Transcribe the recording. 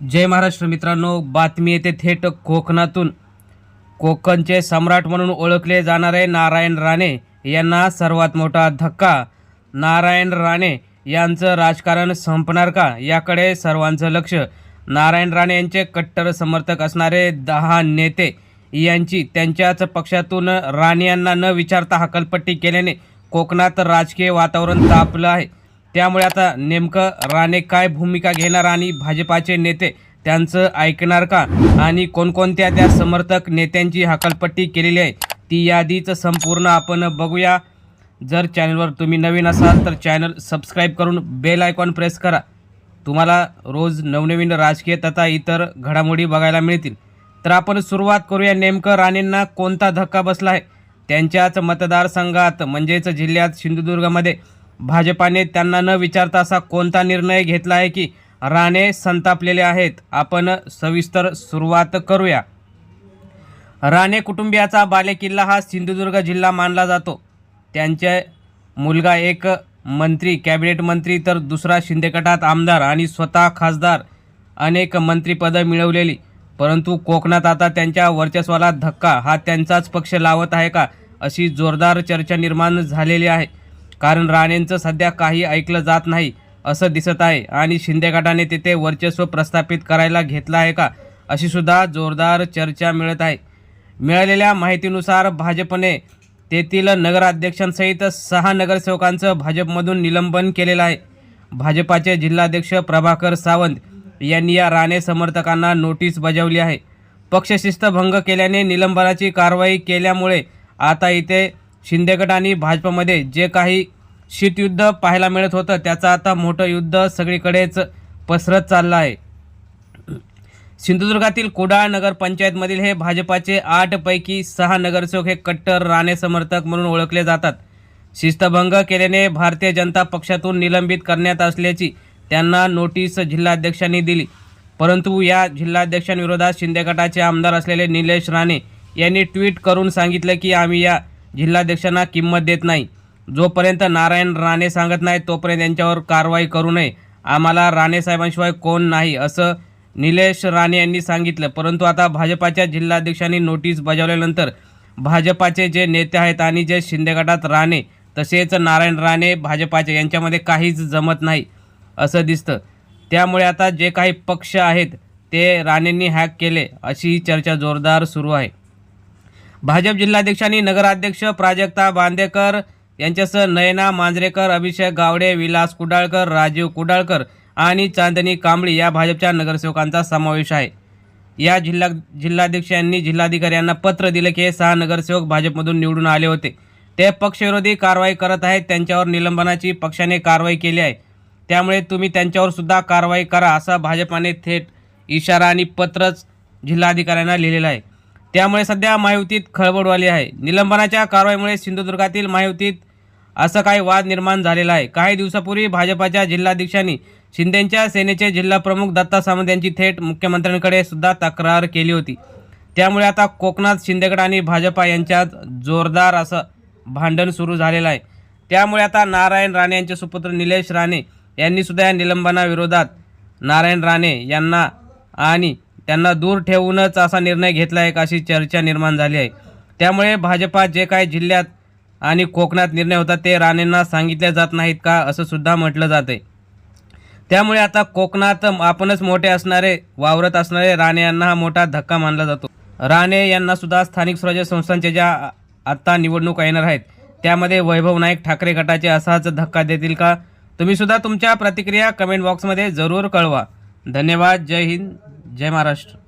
जय महाराष्ट्र मित्रांनो बातमी येते थेट कोकणातून. कोकणचे सम्राट म्हणून ओळखले जाणारे नारायण राणे यांना सर्वात मोठा धक्का. नारायण राणे यांचं राजकारण संपणार का? याकडे सर्वांचं लक्ष. नारायण राणे यांचे कट्टर समर्थक असणारे दहा नेते यांची त्यांच्याच पक्षातून राणे यांना न विचारता हकलपट्टी केल्याने कोकणात राजकीय वातावरण तापलं आहे. त्यामुळे आता नेमकं राणे काय भूमिका घेणार आणि भाजपाचे नेते त्यांचं ऐकणार का? आणि कोणकोणत्या त्या समर्थक नेत्यांची हकलपट्टी केलेली आहे? ती यादीच संपूर्ण आपण बघूया. जर चॅनलवर तुम्ही नवीन असाल तर चॅनल सबस्क्राईब करून बेल आयकॉन प्रेस करा. तुम्हाला रोज नवनवीन राजकीय तथा इतर घडामोडी बघायला मिळतील. तर आपण सुरुवात करूया नेमकं राणेंना कोणता धक्का बसला आहे? त्यांच्याच मतदारसंघात म्हणजेच जिल्ह्यात सिंधुदुर्गमध्ये भाजपाने त्यांना न विचारता असा कोणता निर्णय घेतला आहे की राणे संतापलेले आहेत? आपण सविस्तर सुरुवात करूया. राणे कुटुंबियाचा बालेकिल्ला हा सिंधुदुर्ग जिल्हा मानला जातो. त्यांचे मुलगा एक मंत्री कॅबिनेट मंत्री तर दुसरा शिंदेगटात आमदार आणि स्वतः खासदार. अनेक मंत्रिपदं मिळवलेली. परंतु कोकणात आता त्यांच्या वर्चस्वाला धक्का हा त्यांचाच पक्ष लावत आहे का अशी जोरदार चर्चा निर्माण झालेली आहे. कारण राणेंचं सध्या काही ऐकलं जात नाही असं दिसत आहे. आणि शिंदे गटाने तिथे वर्चस्व प्रस्थापित करायला घेतलं आहे का अशी सुद्धा जोरदार चर्चा मिळत आहे. मिळालेल्या माहितीनुसार भाजपने तेथील नगराध्यक्षांसहित सहा नगरसेवकांचं भाजपमधून निलंबन केलेलं आहे. भाजपाचे जिल्हाध्यक्ष प्रभाकर सावंत यांनी या राणे समर्थकांना नोटीस बजावली आहे. पक्षशिस्त भंग केल्याने निलंबनाची कारवाई केल्यामुळे आता इथे शिंदेगट आणि भाजपमध्ये जे काही शीतयुद्ध पाहायला मिळत होतं त्याचं आता मोठं युद्ध सगळीकडेच पसरत चाललं आहे. सिंधुदुर्गातील कुडाळ नगरपंचायतमधील हे भाजपाचे आठपैकी सहा नगरसेवक हे कट्टर राणे समर्थक म्हणून ओळखले जातात. शिस्तभंग केल्याने भारतीय जनता पक्षातून निलंबित करण्यात असल्याची त्यांना नोटीस जिल्हाध्यक्षांनी दिली. परंतु या जिल्हाध्यक्षांविरोधात शिंदे गटाचे आमदार असलेले निलेश राणे यांनी ट्विट करून सांगितलं की आम्ही या जिल्हाध्यक्षांना किंमत देत नाही. जोपर्यंत नारायण राणे सांगत नाही तोपर्यंत यांच्यावर कारवाई करू नये. आम्हाला राणे साहेबांशिवाय कोण नाही असं निलेश राणे यांनी सांगितलं. परंतु आता भाजपाच्या जिल्हाध्यक्षांनी नोटीस बजावल्यानंतर भाजपाचे जे नेते आहेत आणि जे शिंदे गटात राणे तसेच नारायण राणे भाजपाचे यांच्यामध्ये काहीच जमत नाही असं दिसतं. त्यामुळे आता जे काही पक्ष आहेत ते राणेंनी हॅक केले अशी चर्चा जोरदार सुरू आहे. भाजप जिल्हाध्यक्षांनी नगराध्यक्ष प्राजक्ता बांदेकर यांच्यासह नयना मांजरेकर अभिषेक गावडे विलास कुडाळकर राजीव कुडाळकर आणि चांदणी कांबळी या भाजपच्या नगरसेवकांचा समावेश आहे. या जिल्हा जिल्हाध्यक्ष यांनी जिल्हाधिकारी यांना पत्र दिलं की हे सहा नगरसेवक भाजपमधून निवडून आले होते. ते पक्षविरोधी कारवाई करत आहेत त्यांच्यावर निलंबनाची पक्षाने कारवाई केली आहे. त्यामुळे तुम्ही त्यांच्यावर सुद्धा कारवाई करा असा भाजपाने थेट इशारा आणि पत्रच जिल्हाधिकाऱ्यांना लिहिलेलं आहे. त्यामुळे सध्या महायुतीत खळबळ आली आहे. निलंबनाच्या कारवाईमुळे सिंधुदुर्गातील महायुतीत असं काही वाद निर्माण झालेला आहे. काही दिवसापूर्वी भाजपाच्या जिल्हाध्यक्षांनी शिंदेच्या सेनेचे जिल्हाप्रमुख दत्ता सामंत यांची थेट मुख्यमंत्र्यांकडे सुद्धा तक्रार केली होती. त्यामुळे आता कोकणात शिंदेगड आणि भाजपा यांच्यात जोरदार असं भांडण सुरू झालेलं आहे. त्यामुळे आता नारायण राणे यांचे सुपुत्र निलेश राणे यांनी सुद्धा या निलंबनाविरोधात नारायण राणे यांना आणि त्यांना दूर ठेवूनच असा निर्णय घेतला आहे अशी चर्चा निर्माण झाली आहे. त्यामुळे भाजपा जे काही जिल्ह्यात आणि कोकणात निर्णय होतात ते राणेंना सांगितले जात नाहीत का असं सुद्धा म्हटलं जात आहे. त्यामुळे आता कोकणात आपणच मोठे असणारे वावरत असणारे राणे यांना हा मोठा धक्का मानला जातो. राणे यांना सुद्धा स्थानिक स्वराज्य संस्थांच्या ज्या आत्ता निवडणुका येणार आहेत त्यामध्ये वैभव नाईक ठाकरे गटाचे असाच धक्का देतील का? तुम्ही सुद्धा तुमच्या प्रतिक्रिया कमेंट बॉक्समध्ये जरूर कळवा. धन्यवाद. जय हिंद. जय महाराष्ट्र.